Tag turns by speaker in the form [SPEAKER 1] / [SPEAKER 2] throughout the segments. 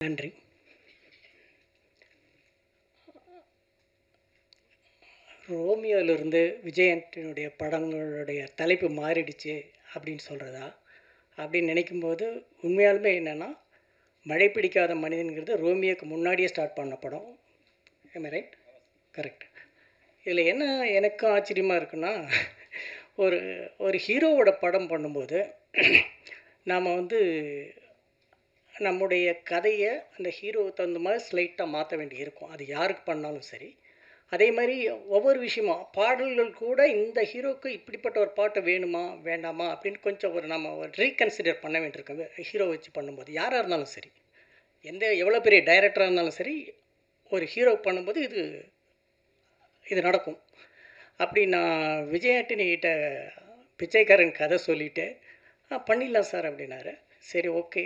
[SPEAKER 1] நன்றி. ரோமியோவிலிருந்து விஜயன்டினுடைய படங்களுடைய தலைப்பு மாறிடுச்சு அப்படின்னு சொல்கிறதா அப்படின்னு நினைக்கும்போது உண்மையாலுமே என்னென்னா மழை பிடிக்காத மனிதன்கிறது ரோமியோக்கு முன்னாடியே ஸ்டார்ட் பண்ண படம். ஏமே ரைட் கரெக்ட் இதில் என்ன எனக்கும் ஆச்சரியமாக இருக்குன்னா ஒரு ஒரு ஹீரோவோட படம் பண்ணும்போது நாம் வந்து நம்முடைய கதையை அந்த ஹீரோவுக்கு தகுந்த மாதிரி ஸ்லைட்டாக மாற்ற வேண்டி இருக்கும் அது யாருக்கு பண்ணாலும் சரி. அதே மாதிரி ஒவ்வொரு விஷயமும் பாடல்கள் கூட இந்த ஹீரோவுக்கு இப்படிப்பட்ட ஒரு பாட்டு வேணுமா வேண்டாமா அப்படின்னு கொஞ்சம் ஒரு நம்ம ஒரு ரீகன்சிடர் பண்ண வேண்டியிருக்கோம். ஹீரோ வச்சு பண்ணும்போது யாராக இருந்தாலும் சரி. எந்த எவ்வளோ பெரிய டைரக்டராக இருந்தாலும் சரி ஒரு ஹீரோ பண்ணும்போது இது இது நடக்கும். அப்படி நான் விஜயாட்டினிகிட்ட பிச்சைக்காரன் கதை சொல்லிவிட்டு பண்ணிடலாம் சார் அப்படின்னாரு. சரி ஓகே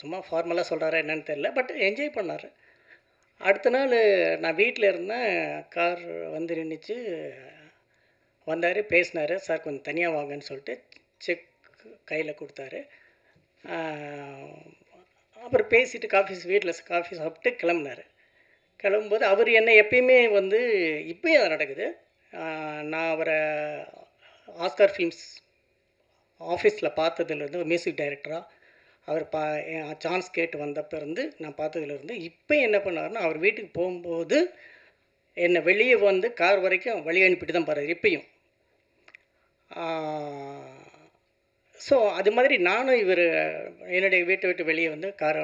[SPEAKER 1] சும்மா ஃபார்மலாக சொல்கிறாரா என்னன்னு தெரில பட் என்ஜாய் பண்ணார். அடுத்த நாள் நான் வீட்டில் இருந்தேன் கார் வந்து நின்றுச்சு வந்தார் பேசினார் சார் கொஞ்சம் தனியாக வாங்கன்னு சொல்லிட்டு செக் கையில் கொடுத்தாரு. அப்புறம் பேசிட்டு காஃபி வீட்டில் காஃபி சாப்பிட்டு கிளம்புனார். கிளம்பும்போது அவர் என்ன எப்பயுமே வந்து இப்போயும் அது நடக்குது. நான் அவரை ஆஸ்கார் ஃபிலிம்ஸ் ஆஃபீஸில் பார்த்ததுலேருந்து மியூசிக் டைரக்டராக அவர் பா சான்ஸ் கேட்டு வந்தப்போ இருந்து நான் பார்த்ததுலேருந்து இப்போ என்ன பண்ணாருன்னா அவர் வீட்டுக்கு போகும்போது என்னை வெளியே வந்து கார் வரைக்கும் வழி அனுப்பிட்டு தான் போகிறார் இப்பயும். ஸோ அது மாதிரி நானும் இவர் என்னுடைய வீட்டை விட்டு வெளியே வந்து கார்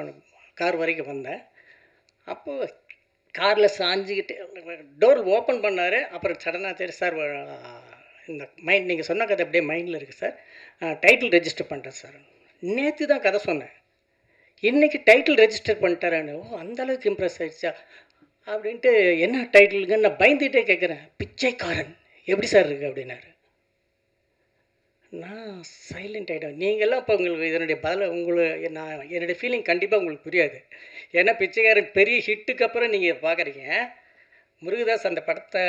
[SPEAKER 1] கார் வரைக்கும் வந்தேன். அப்போது காரில் சாஞ்சிக்கிட்டு டோர் ஓப்பன் பண்ணார் அப்புறம் சடனாக சரி சார் இந்த மைண்ட் நீங்கள் சொன்ன கதை அப்படியே மைண்டில் இருக்குது சார். டைட்டில் ரெஜிஸ்டர் பண்ணுறேன் சார். நேற்று தான் கதை சொன்னேன். இன்றைக்கி டைட்டில் ரெஜிஸ்டர் பண்ணிட்டாரான்னு. ஓ அந்தளவுக்கு இம்ப்ரெஸ் ஆகிடுச்சா அப்படின்ட்டு என்ன டைட்டிலுங்கன்னு நான் பயந்துகிட்டே கேட்குறேன் பிச்சைக்காரன். எப்படி சார் இருக்குது அப்படின்னாரு. நான் சைலண்ட் ஆகிட்டேன் நீங்கள்லாம் இப்போ உங்களுக்கு இதனுடைய பதில் உங்களுக்கு நான் என்னுடைய ஃபீலிங் கண்டிப்பாக உங்களுக்கு புரியாது. ஏன்னா பிச்சைக்காரன் பெரிய ஹிட்டுக்கு அப்புறம் நீங்கள் பார்க்குறீங்க முருகதாஸ் அந்த படத்தை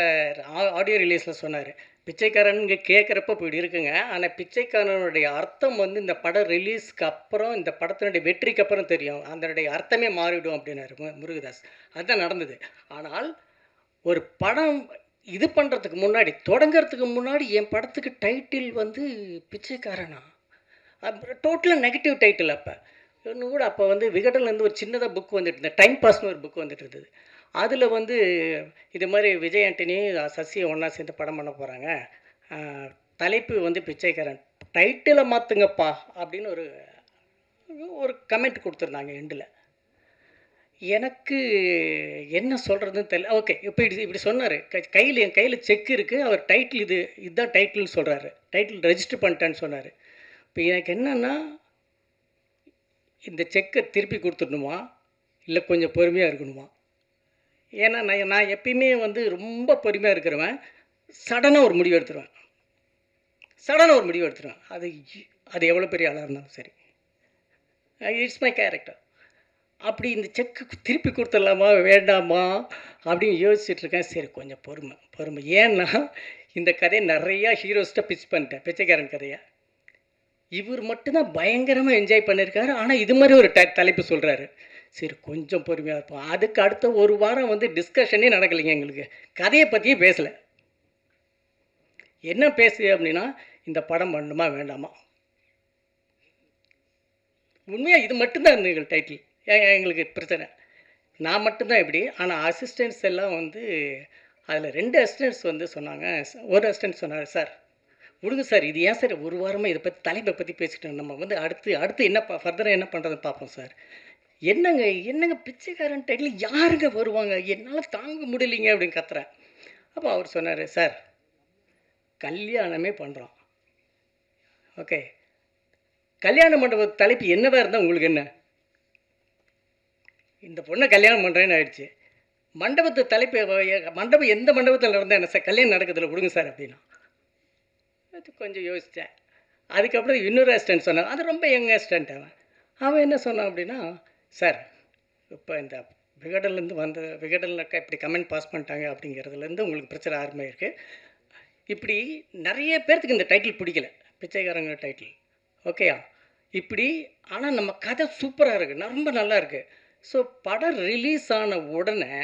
[SPEAKER 1] ஆடியோ ரிலீஸில் சொன்னார். பிச்சைக்காரன் கேட்குறப்ப இப்படி இருக்குங்க. ஆனால் பிச்சைக்காரனுடைய அர்த்தம் வந்து இந்த படம் ரிலீஸ்க்கு அப்புறம் இந்த படத்தினுடைய வெற்றிக்கு அப்புறம் தெரியும். அதனுடைய அர்த்தமே மாறிவிடும் அப்படின்னாரு முருகதாஸ். அதுதான் நடந்தது. ஆனால் ஒரு படம் இது பண்ணுறதுக்கு முன்னாடி தொடங்கிறதுக்கு முன்னாடி என் படத்துக்கு டைட்டில் வந்து பிச்சைக்காரனா? டோட்டலாக நெகட்டிவ் டைட்டில் அப்போ. இன்னும் கூட அப்போ வந்து விகடன்லேருந்து ஒரு சின்னதாக புக் வந்துட்டு இருந்தது. டைம் பாஸ்னு ஒரு புக் வந்துட்டு இருந்தது. அதில் வந்து இது மாதிரி விஜய் ஆண்டனி சசியை ஒன்றா சேர்ந்து படம் பண்ண போகிறாங்க தலைப்பு வந்து பிச்சைக்காரன். டைட்டிலை மாற்றுங்கப்பா அப்படின்னு ஒரு ஒரு கமெண்ட் கொடுத்துருந்தாங்க எண்டில் எனக்கு என்ன சொல்கிறதுன்னு தெரியல. ஓகே இப்போ இப்படி இப்படி சொன்னார். கையில் என் கையில் செக் இருக்குது அவர் டைட்டில் இது இதுதான் டைட்டில்னு சொல்கிறாரு டைட்டில் ரெஜிஸ்டர் பண்ணிட்டேன்னு சொன்னார். இப்போ எனக்கு என்னென்னா இந்த செக்கை திருப்பி கொடுத்துடணுமா? இல்லை கொஞ்சம் பொறுமையாக இருக்கணுமா? ஏன்னா நான் நான் எப்பயுமே வந்து ரொம்ப பொறுமையாக இருக்கிறவன் சடனாக ஒரு முடிவு எடுத்துருவேன். சடனாக ஒரு முடிவு எடுத்துருவேன். அது அது எவ்வளோ பெரிய ஆளாக இருந்தாலும் சரி. இட்ஸ் மை கேரக்டர் அப்படி இந்த செக்கு திருப்பி கொடுத்துடலாமா வேண்டாமா அப்படின்னு யோசிச்சுட்ருக்கேன் சரி கொஞ்சம் பொறுமை பொறுமை. ஏன்னா இந்த கதையை நிறையா ஹீரோஸ்ட்டை பிச் பண்ணிட்டேன். பிச்சைக்காரன் கதையை. இவர் மட்டும்தான் பயங்கரமாக என்ஜாய் பண்ணியிருக்காரு ஆனால் இது மாதிரி ஒரு ட தலைப்பு சொல்கிறாரு சரி கொஞ்சம் பொறுமையாக இருப்போம். அதுக்கு அடுத்த ஒரு வாரம் வந்து டிஸ்கஷனே நடக்கலைங்க எங்களுக்கு. கதையை பற்றியே பேசலை. என்ன பேசு அப்படின்னா இந்த படம் பண்ணணுமா வேண்டாமா? உண்மையாக இது மட்டும்தான் இருந்தது டைட்டில் எங்களுக்கு பிரச்சனை. நான் மட்டும்தான் இப்படி. ஆனால் அசிஸ்டன்ட்ஸ் எல்லாம் வந்து அதில் ரெண்டு அசிஸ்டன்ஸ் வந்து சொன்னாங்க. ஒரு அசிஸ்டன்ட் சொன்னார் சார் விடுங்க சார். இது ஏன் சார் ஒரு வாரமாக இதை பற்றி தலைப்பை பற்றி பேசிட்டோம் நம்ம வந்து அடுத்து அடுத்து என்ன ஃபர்தராக என்ன பண்ணுறதுன்னு பார்ப்போம் சார். என்னங்க என்னங்க பிச்சைக்காரன் டைட்டில் யாருங்க வருவாங்க? என்னால் தாங்க முடியலைங்க அப்படின்னு கத்துறேன். அப்போ அவர் சொன்னார் சார் கல்யாணமே பண்ணுறோம் ஓகே கல்யாண மண்டப தலைப்பு என்னவாக இருந்தால் உங்களுக்கு என்ன? இந்த பொண்ணை கல்யாணம் பண்ணுறேன்னு ஆயிடுச்சு. மண்டபத்து தலைப்பு மண்டபம் எந்த மண்டபத்தில் நடந்தால் என்ன சார்? கல்யாணம் நடக்கிறதுல கொடுங்க சார் அப்படின்னா. அது கொஞ்சம் யோசித்தேன். அதுக்கப்புறம் இன்னொரு அசிஸ்டன்ட் சொன்னான். அது ரொம்ப யங் அசிஸ்டன்ட் அவன். அவன் என்ன சொன்னான் அப்படின்னா சார் இப்போ இந்த விகடன்லேருந்து வந்த விகடனில் இப்படி கமெண்ட் பாஸ் பண்ணிட்டாங்க அப்படிங்கிறதுலேருந்து உங்களுக்கு பிரச்சனை ஆரம்பம் இருக்குது இப்படி நிறைய பேர்த்துக்கு இந்த டைட்டில் பிடிக்கல. பிச்சைக்காரங்க டைட்டில் ஓகேயா இப்படி ஆனால் நம்ம கதை சூப்பராக இருக்குது ரொம்ப நல்லா இருக்குது ஸோ படம் ரிலீஸ் ஆன உடனே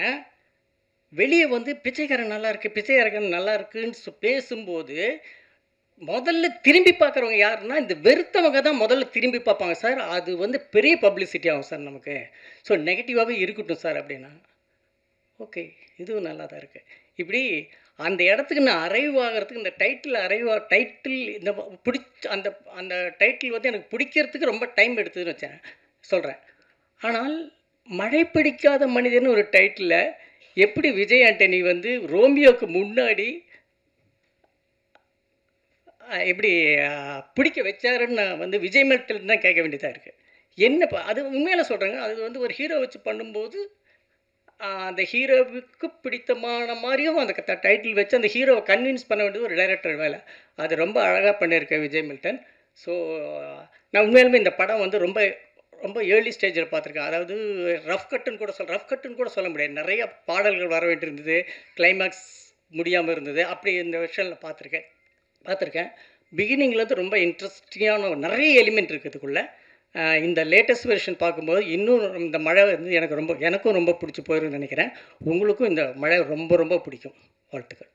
[SPEAKER 1] வெளியே வந்து பிச்சைக்காரன் நல்லா இருக்குது பிச்சைக்காரன் நல்லா இருக்குன்னு பேசும்போது முதல்ல திரும்பி பார்க்குறவங்க யாருன்னா இந்த வெறுத்தவங்க தான் முதல்ல திரும்பி பார்ப்பாங்க. சார் அது வந்து பெரிய பப்ளிசிட்டி ஆகும் சார் நமக்கு. ஸோ நெகட்டிவாகவே இருக்கட்டும் சார் அப்படின்னா. ஓகே இதுவும் நல்லா தான் இருக்குது இப்படி அந்த இடத்துக்கு நான் அரைவ் ஆகிறதுக்கு இந்த டைட்டில் அரைவ் டைட்டில் இந்த பிடிச்ச அந்த அந்த டைட்டில் வந்து எனக்கு பிடிக்கிறதுக்கு ரொம்ப டைம் எடுத்ததுன்னு வச்சேன். சொல்கிறேன் ஆனால் மழை பிடிக்காத மனிதன் ஒரு டைட்டிலில் எப்படி விஜய் ஆண்டனி வந்து ரோமியோக்கு முன்னாடி எப்படி பிடிக்க வச்சாருன்னு நான் வந்து விஜய் மெட்டல் தான் கேட்க வேண்டியதாக இருக்குது என்னப்பா அது உண்மையில சொல்கிறேங்க அது வந்து ஒரு ஹீரோ வச்சு பண்ணும்போது அந்த ஹீரோவுக்கு பிடித்தமான மாதிரியும் அந்த டைட்டில் வச்சு அந்த ஹீரோவை கன்வின்ஸ் பண்ண வேண்டியது ஒரு டைரக்டர் வேலை. அது ரொம்ப அழகாக பண்ணியிருக்கேன் விஜய் மில்டன். ஸோ நான் உண்மையிலுமே இந்த படம் வந்து ரொம்ப ரொம்ப ஏர்லி ஸ்டேஜில் பார்த்துருக்கேன். அதாவது ரஃப் கட்டுன்னு கூட சொல் ரஃப் கட்டுன்னு கூட சொல்ல முடியாது. நிறைய பாடல்கள் வர வேண்டியிருந்தது கிளைமேக்ஸ் முடியாமல் இருந்தது. அப்படி இந்த விஷயத்தில் பார்த்துருக்கேன். பார்த்துருக்கேன். பிகினிங்லேருந்து ரொம்ப இன்ட்ரெஸ்டிங்கான நிறைய எலிமெண்ட் இருக்குது இதுக்குள்ளே. இந்த லேட்டஸ்ட் வெர்ஷன் பார்க்கும்போது இன்னும் இந்த மழை வந்து எனக்கு ரொம்ப எனக்கும் ரொம்ப பிடிச்சி போயிருன்னு நினைக்கிறேன். உங்களுக்கும் இந்த மழை ரொம்ப ரொம்ப பிடிக்கும் வாழ்த்துக்கள்.